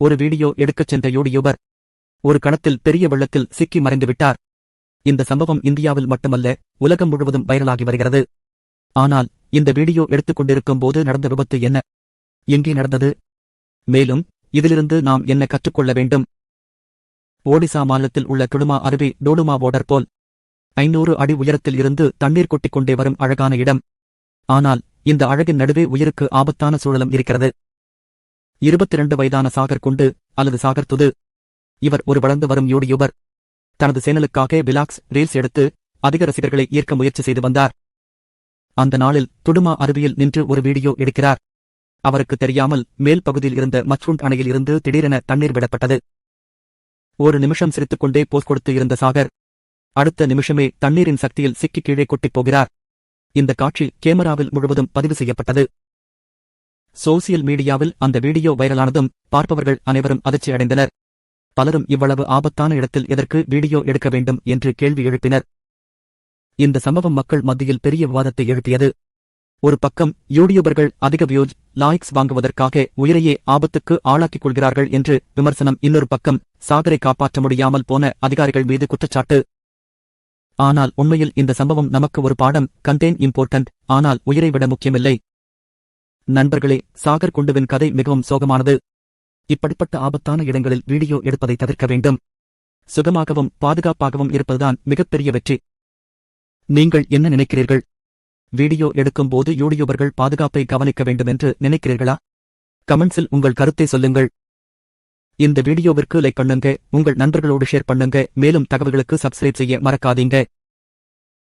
ஒரு வீடியோ எடுக்கச் சென்ற யூடியூபர் ஒரு கணத்தில் பெரிய வெள்ளத்தில் சிக்கி மறைந்துவிட்டார். இந்த சம்பவம் இந்தியாவில் மட்டுமல்ல உலகம் முழுவதும் வைரலாகி வருகிறது. ஆனால் இந்த வீடியோ எடுத்துக் கொண்டிருக்கும் போது நடந்த விபத்து என்ன? எங்கே நடந்தது? மேலும் இதிலிருந்து நாம் என்ன கற்றுக்கொள்ள வேண்டும்? ஒடிசா மாநிலத்தில் உள்ள துடுமா அருவி டோடுமா போர்டர் போல் ஐநூறு அடி உயரத்தில் இருந்து தண்ணீர் கொட்டிக்கொண்டே வரும் அழகான இடம். ஆனால் இந்த அழகின் நடுவே உயிருக்கு ஆபத்தான சூழலும் இருக்கிறது. இருபத்திரண்டு வயதான சாகர் குண்டு அல்லது சாகர் துது. இவர் ஒரு வளர்ந்து வரும் யூடியூபர் தனது சேனலுக்காக விலாக்ஸ் ரீல்ஸ் எடுத்து அதிக ரசிகர்களை ஈர்க்க முயற்சி செய்து வந்தார். அந்த நாளில் துடுமா அருவியில் நின்று ஒரு வீடியோ எடுக்கிறார். அவருக்கு தெரியாமல் மேல் பகுதியில் இருந்த மச்ருண்ட் அணையில் இருந்து திடீரென தண்ணீர் விடப்பட்டது. ஒரு நிமிஷம் சிரித்துக்கொண்டே போஸ் கொடுத்து இருந்த சாகர் அடுத்த நிமிஷமே தண்ணீரின் சக்தியில் சிக்கி கீழே கொட்டிப் போகிறார். இந்த காட்சி கேமராவில் முழுவதும் பதிவு செய்யப்பட்டது. சோசியல் மீடியாவில் அந்த வீடியோ வைரலானதும் பார்ப்பவர்கள் அனைவரும் அதிர்ச்சி அடைந்தனர். பலரும் இவ்வளவு ஆபத்தான இடத்தில் எதற்கு வீடியோ எடுக்க வேண்டும் என்று கேள்வி எழுப்பினர். இந்த சம்பவம் மக்கள் மத்தியில் பெரிய விவாதத்தை எழுப்பியது. ஒரு பக்கம் யூடியூபர்கள் அதிக வியூஸ் லாய்க்ஸ் வாங்குவதற்காக உயிரையே ஆபத்துக்கு ஆளாக்கிக் கொள்கிறார்கள் என்று விமர்சனம் இன்னொரு பக்கம் சாகரை காப்பாற்ற முடியாமல் போன அதிகாரிகள் மீது குற்றச்சாட்டு. ஆனால் உண்மையில் இந்த சம்பவம் நமக்கு ஒரு பாடம் கண்டேன் இம்போர்ட்டன்ட் ஆனால் உயிரை விட முக்கியமில்லை. நண்பர்களே சாகர் குண்டுவின் கதை மிகவும் சோகமானது. இப்படிப்பட்ட ஆபத்தான இடங்களில் வீடியோ எடுப்பதை தவிர்க்க வேண்டும். சுகமாகவும் பாதுகாப்பாகவும் இருப்பதுதான் மிகப்பெரிய வெற்றி. நீங்கள் என்ன நினைக்கிறீர்கள்? வீடியோ எடுக்கும் போது யூடியூபர்கள் பாதுகாப்பை கவனிக்க வேண்டும் என்று நினைக்கிறீர்களா? கமெண்ட்ஸில் உங்கள் கருத்தை சொல்லுங்கள். இந்த வீடியோவிற்கு லைக் பண்ணுங்க உங்கள் நண்பர்களோடு ஷேர் பண்ணுங்க மேலும் தகவல்களுக்கு சப்ஸ்கிரைப் செய்ய மறக்காதீங்க.